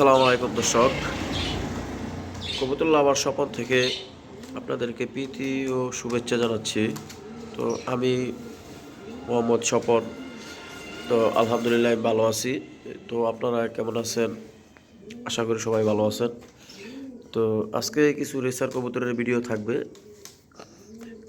আসসালামু আলাইকুম দর্শক। কবুতুল্লাহ আমার স্বপন থেকে আপনাদেরকে প্রীতি ও শুভেচ্ছা জানাচ্ছি। তো আমি মোহাম্মদ স্বপন। তো আলহামদুলিল্লাহ আমি ভালো আছি। তো আপনারা কেমন আছেন? আশা করি সবাই ভালো আছেন। তো আজকে কিছু রেসার কবুতরের ভিডিও থাকবে।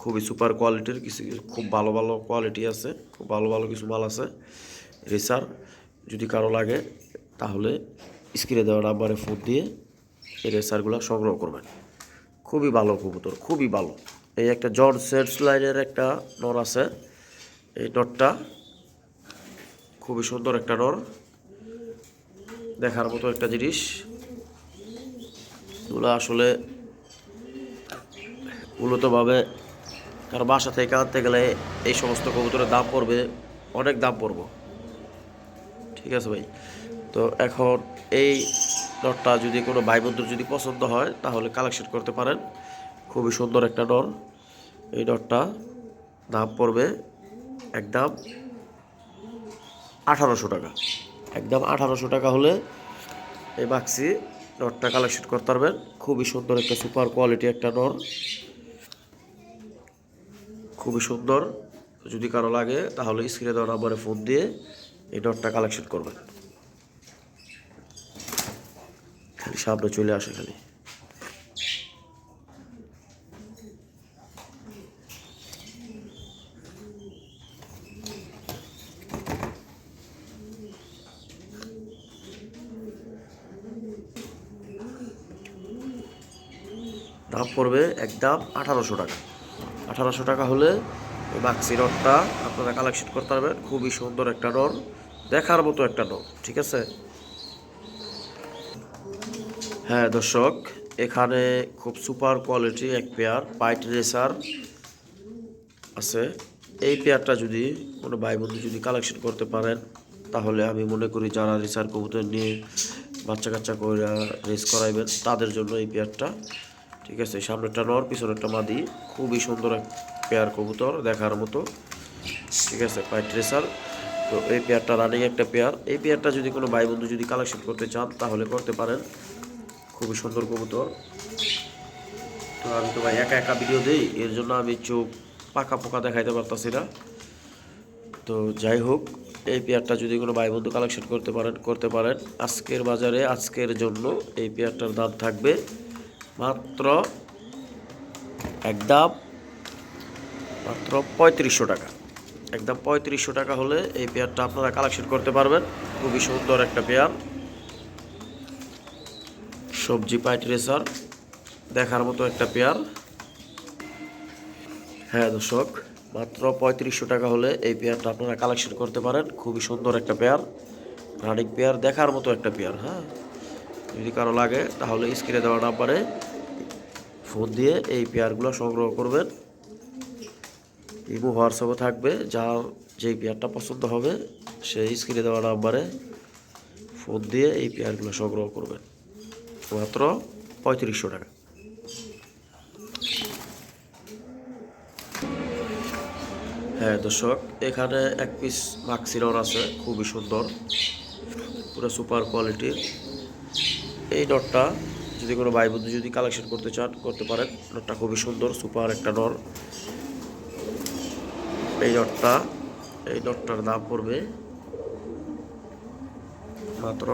খুবই সুপার কোয়ালিটির কিছু খুব ভালো ভালো কোয়ালিটি আছে, খুব ভালো ভালো কিছু মাল আছে রেসার। যদি কারও লাগে, তাহলে স্ক্রিনে দেওয়া নাম্বারে ফোন দিয়ে এই রেসারগুলো সংগ্রহ করবেন। খুবই ভালো কবুতর, খুবই ভালো। এই একটা জন সেটস লাইনের একটা নর আছে। এই নরটা খুবই সুন্দর একটা নর। দেখার মতো একটা জিনিস। এগুলো আসলে মূলতভাবে কারণ বাসা থেকে আনতে গেলে এই সমস্ত কবুতরের দাম পড়বে, অনেক দাম পড়ব। ঠিক আছে ভাই? তো এখন এই নটটা যদি কোনো ভাই বন্ধুর যদি পছন্দ হয়, তাহলে কালেকশন করতে পারেন। খুবই সুন্দর একটা নর এই নটটা দাম পড়বে একদম আঠারোশো টাকা। একদম আঠারোশো টাকা হলে এই বাক্সি নটটা কালেকশন করতে পারবেন। খুবই সুন্দর একটা সুপার কোয়ালিটি একটা নর খুবই সুন্দর। যদি কারও লাগে, তাহলে স্ক্রিনে দেওয়া নাম্বারে ফোন দিয়ে এই নটটা কালেকশন করবেন। সামনে চলে আসে খালি দাম পড়বে একদম আঠারোশো টাকা। আঠারোশো টাকা হলে মাক্সি রডটা আপনারা কালেকশন করতে পারবেন। খুবই সুন্দর একটা নর দেখার মতো একটা নর ঠিক আছে? হ্যাঁ দর্শক, এখানে খুব সুপার কোয়ালিটি এক পেয়ার পাইট রেসার আছে। এই পেয়ারটা যদি কোনো ভাই বন্ধু যদি কালেকশন করতে পারেন, তাহলে আমি মনে করি যারা রেসার কবুতর নিয়ে বাচ্চা কাচ্চা করে রেস করাইবেন, তাদের জন্য এই পেয়ারটা, ঠিক আছে? সামনেরটা নর, পিছনেরটা মাদি, খুবই সুন্দর এক পেয়ার কবুতর দেখার মতো, ঠিক আছে? পাইট রেসার। তো এই পেয়ারটা রানিং একটা পেয়ার। এই পেয়ারটা যদি কোনো ভাই বন্ধু যদি কালেকশন করতে চান, তাহলে করতে পারেন। খুবই সুন্দর কবুতর। তো আমি তো ভাই একা একা ভিডিও দিই, এর জন্য আমি চোখ পাকা পোকা দেখাইতে পারতাছি না। তো যাই হোক, এই পেয়ারটা যদি কোনো ভাই বন্ধু কালেকশন করতে পারেন করতে পারেন, আজকের বাজারে, আজকের জন্য এই পেয়ারটার দাম থাকবে মাত্র একদম, মাত্র পঁয়ত্রিশশো টাকা। একদম পঁয়ত্রিশশো টাকা হলে এই পেয়ারটা আপনারা কালেকশন করতে পারবেন। খুবই সুন্দর একটা পেয়ার সবজি পাইট রেসার দেখার মতো একটা পেয়ার। হ্যাঁ দর্শক, মাত্র পঁয়ত্রিশশো টাকা হলে এই পেয়ারটা আপনারা কালেকশন করতে পারেন। খুবই সুন্দর একটা পেয়ার, রানিং পেয়ার দেখার মতো একটা পেয়ার হ্যাঁ। যদি কারও লাগে, তাহলে স্ক্রিনে দেওয়া নাম্বারে ফোন দিয়ে এই পেয়ারগুলো সংগ্রহ করবেন। ইমো, হোয়াটসঅ্যাপে থাকবে যার যেই পেয়ারটা পছন্দ হবে, সেই স্ক্রিনে দেওয়া নাম্বারে ফোন দিয়ে এই পেয়ারগুলো সংগ্রহ করবেন। মাত্র পঁয়ত্রিশশো টাকা। হ্যাঁ দর্শক, এখানে এক পিস মাক্সিরর আছে, খুবই সুন্দর। পুরো সুপার কোয়ালিটির এই নটটা যদি কোনো ভাই বন্ধু যদি কালেকশন করতে চান, করতে পারেন। নটটা খুবই সুন্দর সুপার একটা নর। এই নটটা, এই নটটার দাম পড়বে মাত্র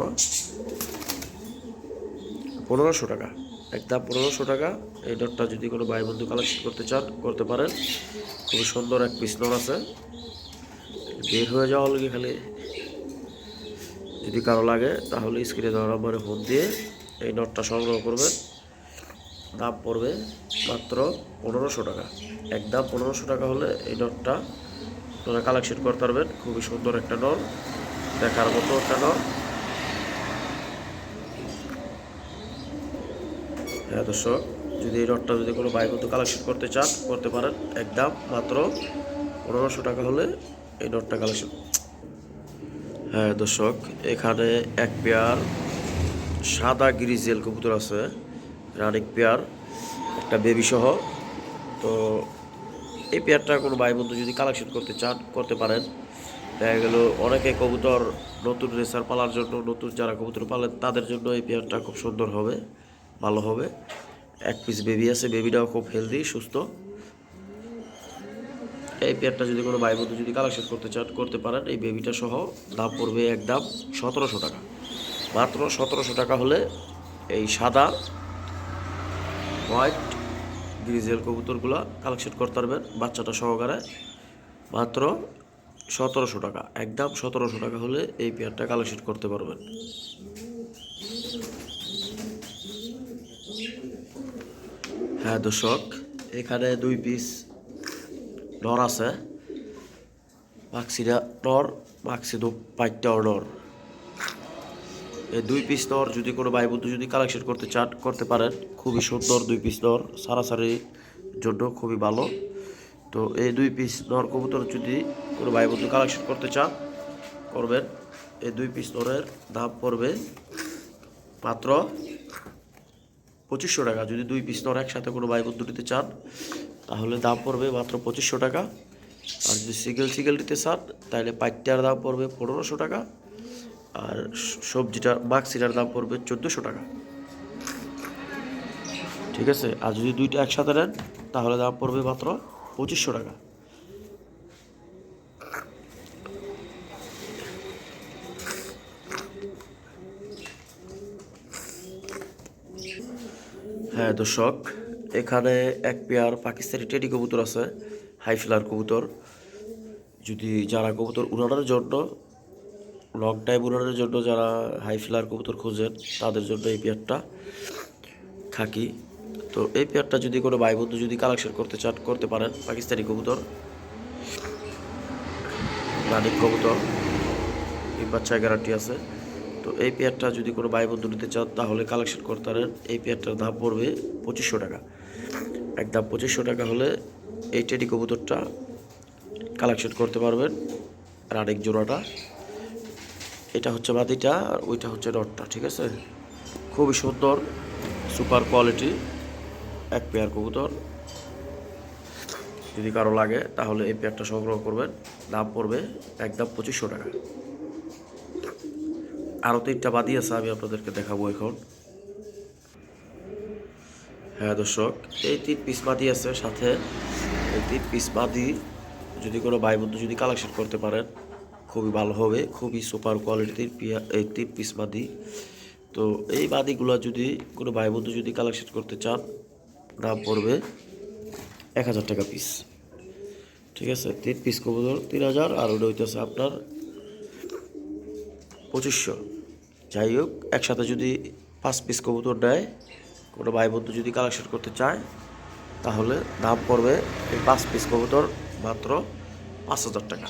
পনেরোশো টাকা। এক একদম পনেরোশো টাকা। এই নটটা যদি কোনো ভাই বন্ধু কালেকশন করতে চান, করতে পারেন। খুবই সুন্দর এক পিস নট আছে। বের হয়ে যাওয়া লগে খালি যদি কারও লাগে, তাহলে স্ক্রিনে দেওয়া নম্বরে ফোন দিয়ে এই নটটা সংগ্রহ করবেন। দাম পড়বে মাত্র পনেরোশো টাকা। একদম পনেরোশো টাকা হলে এই নটটা আপনারা কালেকশন করতে পারবেন। খুবই সুন্দর একটা নট দেখার মতো একটা নট দর্শক, যদি এই নটটা যদি কোনো ভাই বন্ধু কালেকশন করতে চান, করতে পারেন। একদম মাত্র পনেরোশো টাকা হলে এই নটটা কালেকশন হ্যাঁ দর্শক, এখানে এক পেয়ার সাদা গ্রিজেল কবুতর আছে, রানিক পেয়ার, একটা বেবি সহ। তো এই পেয়ারটা কোনো ভাই বন্ধু যদি কালেকশন করতে চান, করতে পারেন। দেখা গেল অনেকে কবুতর নতুন রেসার পালার জন্য, নতুন যারা কবুতর পালেন, তাদের জন্য এই পেয়ারটা খুব সুন্দর হবে। ভালো হবে। এক পিস বেবি আছে বেবিটাও খুব হেলদি সুস্থ। এই পেয়ারটা যদি কোনো ভাই যদি কালেকশন করতে চান, করতে পারেন, এই বেবিটা সহ দাম পড়বে এক দাম সতেরোশো টাকা। মাত্র সতেরোশো টাকা হলে এই সাদা হোয়াইট গ্রিজেল কবুতরগুলো কালেকশন করতে পারবেন বাচ্চাটা সহকারে। মাত্র সতেরোশো টাকা একদম সতেরোশো টাকা হলে এই পেয়ারটা কালেকশন করতে পারবেন। হ্যাঁ দর্শক, এখানে দুই পিস নর আছে। মাক্সিটা নর মাক্সি দু পাঁচটাও নর এই দুই পিস নর যদি কোনো ভাই বন্ধু যদি কালেকশন করতে চান, করতে পারেন। খুবই সুন্দর দুই পিস নর সারাসারির জন্য খুবই ভালো। তো এই দুই পিস নর কবুতর যদি কোনো ভাই বন্ধু কালেকশন করতে চান, করবেন। এই দুই পিস নরের দাম পড়বে মাত্র পঁচিশশো টাকা। যদি দুই পিস নর একসাথে কোনো ভাই দুটিতে চান, তাহলে দাম পড়বে মাত্র পঁচিশশো টাকা। আর যদি সিগেল সিঙ্গেল নিতে চান, তাহলে পাইটার দাম পড়বে পনেরোশো টাকা। আর সবজিটার সবজিটা মাক্সিটার দাম পড়বে চোদ্দোশো টাকা। ঠিক আছে? আর যদি দুইটা একসাথে নেন, তাহলে দাম পড়বে মাত্র পঁচিশশো টাকা। হ্যাঁ দর্শক, এখানে এক পেয়ার পাকিস্তানি টেডি কবুতর আছে, হাই ফ্লার কবুতর। যদি যারা কবুতর উড়ানোর জন্য, লং টাইম উড়ানোর জন্য যারা হাই ফ্লার কবুতর খোঁজেন, তাদের জন্য এই পেয়ারটা খাকি। তো এই পেয়ারটা যদি কোনো ভাই বন্ধু যদি কালেকশন করতে চান, করতে পারেন পাকিস্তানি কবুতর। রানিক কবুতর এই বাচ্চা গ্যারান্টি আছে। তো এই পেয়ারটা যদি কোনো ভাই বন্ধু নিতে চান তাহলে কালেকশন করতে পারেন এই পেয়ারটার দাম পড়বে পঁচিশশো টাকা। একদম পঁচিশশো টাকা হলে এই টেডি কবুতরটা কালেকশন করতে পারবেন। রানিক জোড়াটা, এটা হচ্ছে বাতিটা আর ওইটা হচ্ছে রডটা, ঠিক আছে? খুবই সুন্দর সুপার কোয়ালিটি এক পেয়ার কবুতর। যদি কারও লাগে, তাহলে এই পেয়ারটা সংগ্রহ করবেন। দাম পড়বে একদম পঁচিশশো টাকা। আরও তিনটা বাদি আছে, আমি আপনাদেরকে দেখাবো এখন। হ্যাঁ দর্শক, এই তিন পিস বাদি আছে সাথে। এই তিন পিস বাদি যদি কোনো ভাই বন্ধু যদি কালেকশন করতে পারেন, খুবই ভালো হবে, খুবই সুপার কোয়ালিটির এই তিন পিস বাদি। তো এই বাদিগুলো যদি কোনো ভাই বন্ধু যদি কালেকশন করতে চান, দাম পড়বে এক হাজার টাকা পিস ঠিক আছে, তিন পিস কবুতর তিন হাজার, আর ওটা হইতেছে আপনার পঁচিশশো। যাই হোক, একসাথে যদি পাঁচ পিস কবুতর নেয়, কোনো ভাই বন্ধু যদি কালেকশন করতে চায়, তাহলে দাম পড়বে এই পাঁচ পিস কবুতর মাত্র পাঁচ হাজার টাকা।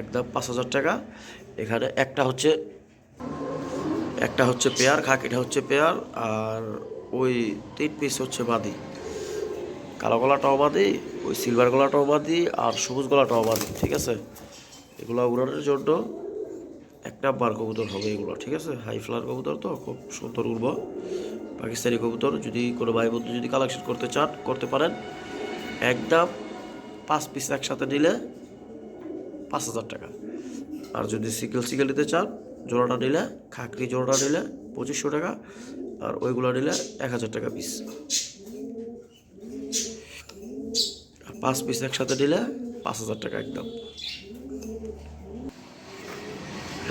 একদম পাঁচ হাজার টাকা। এখানে একটা হচ্ছে একটা হচ্ছে পেয়ার খাকিটা হচ্ছে পেয়ার, আর ওই তিন পিস হচ্ছে বাদি। কালো গলাটাও বাদি, ওই সিলভার গলাটাও বাদি, আর সবুজ গলাটাও বাদি, ঠিক আছে? এগুলো উড়ানোর জন্য নাম্বার কবুতর হবে এগুলো, ঠিক আছে? হাই ফ্লার কবুতর তো, খুব সুন্দর উড়ব পাকিস্তানি কবুতর, যদি কোনো ভাই বন্ধু যদি কালেকশন করতে চান, করতে পারেন। একদম পাঁচ পিস একসাথে নিলে পাঁচ হাজার টাকা। আর যদি সিঙ্গেল সিঙ্গেল নিতে চান, জোড়াটা নিলে, খাকরি জোড়াটা নিলে পঁচিশশো টাকা, আর ওইগুলো নিলে এক হাজার টাকা পিস পাঁচ পিস একসাথে নিলে পাঁচ হাজার টাকা একদম।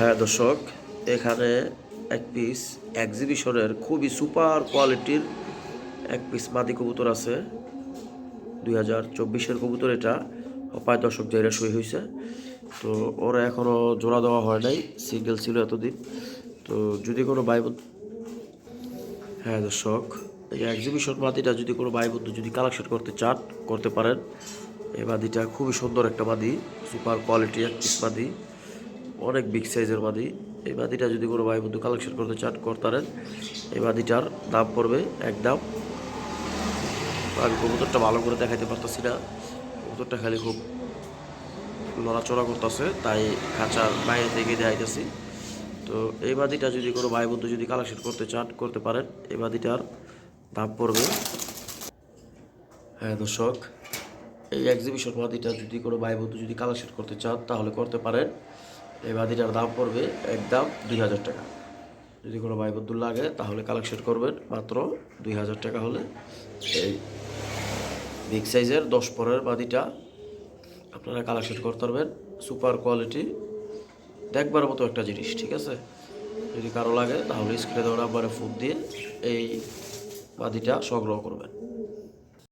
হ্যাঁ দর্শক, এখানে এক পিস এক্সিবিশনের খুবই সুপার কোয়ালিটির এক পিস মাদি কবুতর আছে। দুই হাজার চব্বিশের কবুতর এটা। প্রায় দর্শক জায়গা সই হয়েছে তো ওরা এখনও জোড়া দেওয়া হয় নাই সিঙ্গেল ছিল এতদিন। তো যদি কোনো ভাই হ্যাঁ দর্শক, এই এক্সিবিশন মাদিটা যদি কোনো ভাই যদি কালেকশন করতে চান, করতে পারেন। এই মাদিটা খুবই সুন্দর একটা মাদি সুপার কোয়ালিটি এক পিস মাদি। অনেক বিগ সাইজের মাদি এই মাদিটা যদি কোনো ভাই বন্ধু কালেকশন করতে চান করতে পারেন এই মাদিটার দাম পড়বে একদম। আমি কবুতরটা ভালো করে দেখাইতে পারতেছি না। কবুতরটা খালি খুব নড়াচড়া করতেছে, তাই খাঁচার বাইরে থেকে দেখাইতেছি তো এই বাদিটা যদি কোনো ভাই বন্ধু যদি কালেকশন করতে চান, করতে পারেন, এই বাদিটার দাম পড়বে। হ্যাঁ দর্শক, এই এক্সিবিশন বাদিটা যদি কোনো ভাই বন্ধু যদি কালেকশন করতে চান, তাহলে করতে পারেন। এই বাদিটার দাম পড়বে একদম দুই হাজার টাকা। যদি কোনো বন্ধু লাগে, তাহলে কালেকশন করবেন, মাত্র দুই হাজার টাকা হলে। এই বিগ সাইজের দশ পরের বাদিটা আপনারা কালেকশন করতে পারবেন সুপার কোয়ালিটি দেখবার মতো একটা জিনিস, ঠিক আছে? যদি কারও লাগে, তাহলে স্ক্রিনে দেওয়া নাম্বারে ফোন দিয়ে এই বাদিটা সংগ্রহ করবেন।